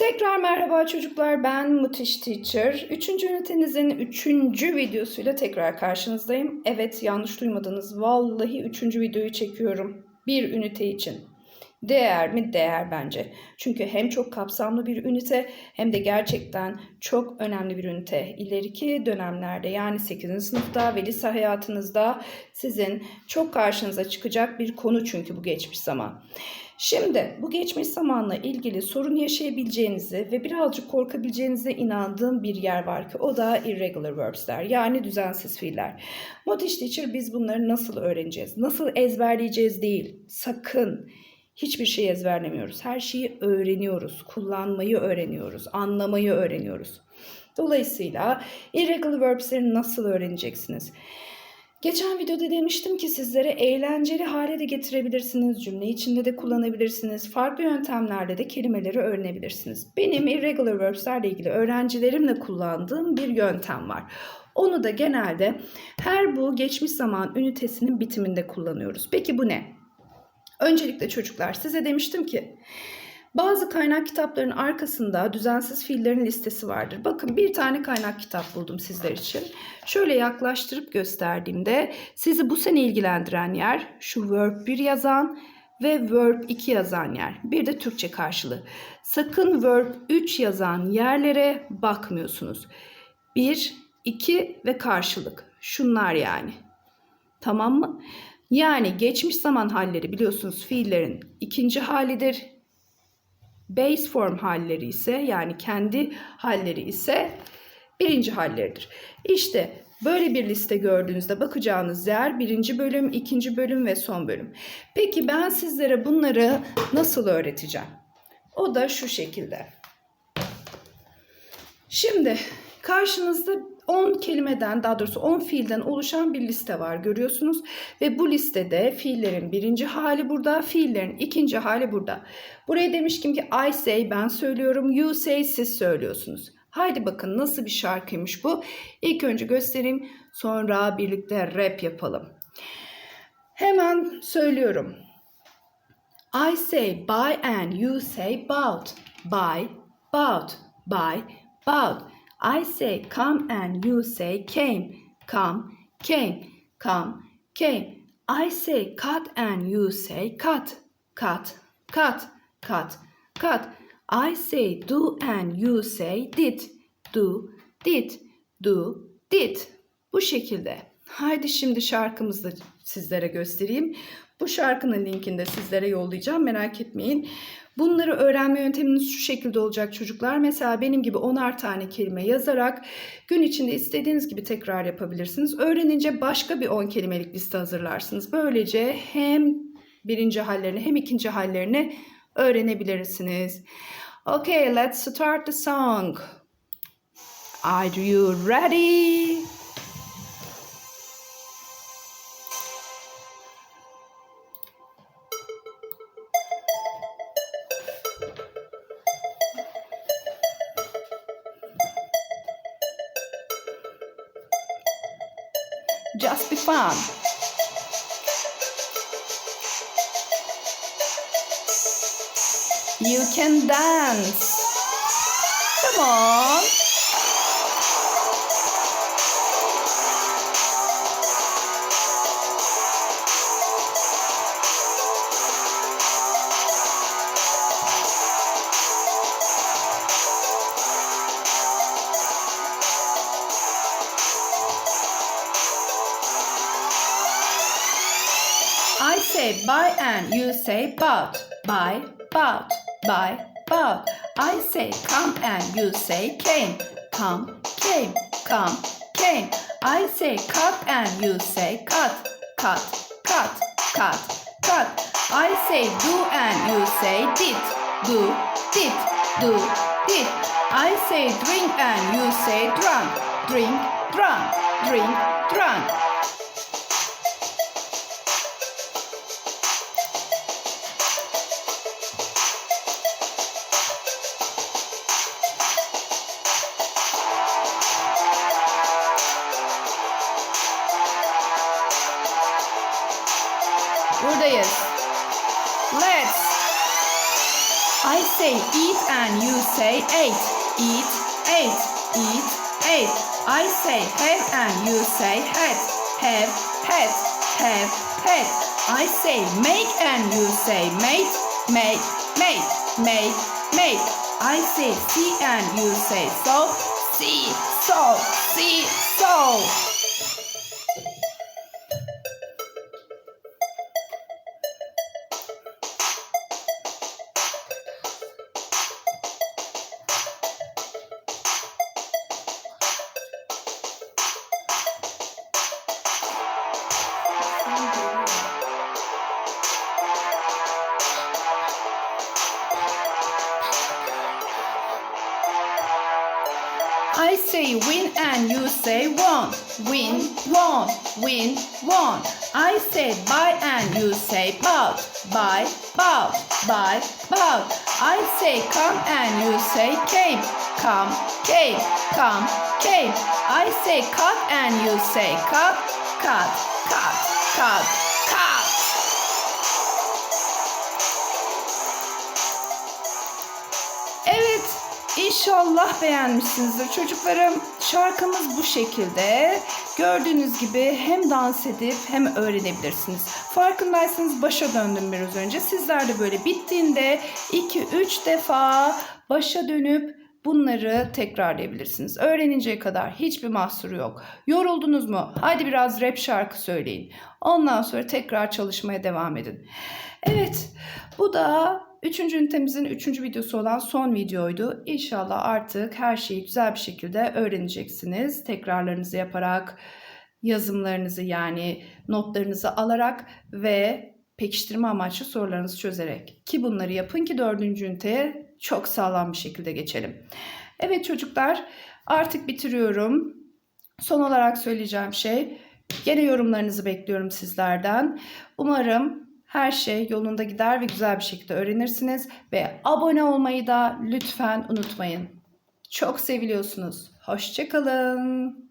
Tekrar merhaba çocuklar ben Mutiş Teacher. Üçüncü ünitenizin üçüncü videosuyla tekrar karşınızdayım. Evet yanlış duymadınız. Vallahi üçüncü videoyu çekiyorum. Bir ünite için. Değer mi? Değer bence. Çünkü hem çok kapsamlı bir ünite hem de gerçekten çok önemli bir ünite. İleriki dönemlerde yani 8. sınıfta ve lise hayatınızda sizin çok karşınıza çıkacak bir konu çünkü bu geçmiş zaman. Şimdi bu geçmiş zamanla ilgili sorun yaşayabileceğinizi ve birazcık korkabileceğinize inandığım bir yer var ki o da irregular verbs'ler yani düzensiz fiiller. Modish Teacher biz bunları nasıl öğreneceğiz? Nasıl ezberleyeceğiz değil. Sakın hiçbir şey ezberlemiyoruz. Her şeyi öğreniyoruz. Kullanmayı öğreniyoruz. Anlamayı öğreniyoruz. Dolayısıyla irregular verbs'leri nasıl öğreneceksiniz? Geçen videoda demiştim ki sizlere eğlenceli hale de getirebilirsiniz, cümle içinde de kullanabilirsiniz, farklı yöntemlerle de kelimeleri öğrenebilirsiniz. Benim irregular verbs'lerle ilgili öğrencilerimle kullandığım bir yöntem var. Onu da genelde her bu geçmiş zaman ünitesinin bitiminde kullanıyoruz. Peki bu ne? Öncelikle çocuklar size demiştim ki bazı kaynak kitaplarının arkasında düzensiz fiillerin listesi vardır. Bakın bir tane kaynak kitap buldum sizler için. Şöyle yaklaştırıp gösterdiğimde sizi bu sene ilgilendiren yer şu verb 1 yazan ve verb 2 yazan yer. Bir de Türkçe karşılığı. Sakın verb 3 yazan yerlere bakmıyorsunuz. 1, 2 ve karşılık. Şunlar yani. Tamam mı? Yani geçmiş zaman halleri biliyorsunuz fiillerin ikinci halidir base form halleri ise yani kendi halleri ise birinci halleridir. İşte böyle bir liste gördüğünüzde bakacağınız yer birinci bölüm, ikinci bölüm ve son bölüm. Peki ben sizlere bunları nasıl öğreteceğim? O da şu şekilde. Şimdi karşınızda 10 kelimeden daha doğrusu 10 fiilden oluşan bir liste var görüyorsunuz. Ve bu listede fiillerin birinci hali burada, fiillerin ikinci hali burada. Buraya demişkim ki I say ben söylüyorum, you say siz söylüyorsunuz. Haydi bakın nasıl bir şarkıymış bu. İlk önce göstereyim sonra birlikte rap yapalım. Hemen söylüyorum. I say buy and you say bout. Buy, bout, buy, bout. I say come and you say came. Come, came, come, came. I say cut and you say cut. Cut, cut, cut, cut. I say do and you say did. Do, did, do, did. Bu şekilde. Haydi şimdi şarkımızı da sizlere göstereyim. Bu şarkının linkini de sizlere yollayacağım. Merak etmeyin. Bunları öğrenme yönteminiz şu şekilde olacak çocuklar. Mesela benim gibi onar tane kelime yazarak gün içinde istediğiniz gibi tekrar yapabilirsiniz. Öğrenince başka bir 10 kelimelik liste hazırlarsınız. Böylece hem birinci hallerini hem ikinci hallerini öğrenebilirsiniz. Okay, let's start the song. Are you ready? Just be fun. You can dance. Come on. Say buy and you say bought. Buy, bought, buy, bought. I say come and you say came. Come, came, come, came. I say cut and you say cut. Cut, cut, cut, cut. I say do and you say did. Do, did, do, did. I say drink and you say drunk. Drink, drunk, drink, drunk. Buradayız. Let's. I say eat and you say ate. Eat, ate, eat, ate. I say have and you say had. Have, had, have, had. I say make and you say made. Make, make, make, made. I say see and you say so. See, so, see, so. I say win and you say won. Win, won, win, won. I say buy and you say bought. Buy, bought, buy, bought. I say come and you say came. Come, came, come, came. I say cut and you say cut, cut, cut, cut, cut. İnşallah beğenmişsinizdir çocuklarım. Şarkımız bu şekilde. Gördüğünüz gibi hem dans edip hem öğrenebilirsiniz. Farkındaysanız başa döndüm biraz önce. Sizler de böyle bittiğinde 2-3 defa başa dönüp bunları tekrarlayabilirsiniz. Öğreninceye kadar hiçbir mahsuru yok. Yoruldunuz mu? Hadi biraz rap şarkı söyleyin. Ondan sonra tekrar çalışmaya devam edin. Evet, bu da 3. ünitemizin 3. videosu olan son videoydu. İnşallah artık her şeyi güzel bir şekilde öğreneceksiniz. Tekrarlarınızı yaparak, yazımlarınızı yani notlarınızı alarak ve pekiştirme amaçlı sorularınızı çözerek. Ki bunları yapın ki 4. üniteye çok sağlam bir şekilde geçelim. Evet çocuklar artık bitiriyorum. Son olarak söyleyeceğim şey gene yorumlarınızı bekliyorum sizlerden. Umarım her şey yolunda gider ve güzel bir şekilde öğrenirsiniz ve abone olmayı da lütfen unutmayın. Çok seviliyorsunuz. Hoşçakalın.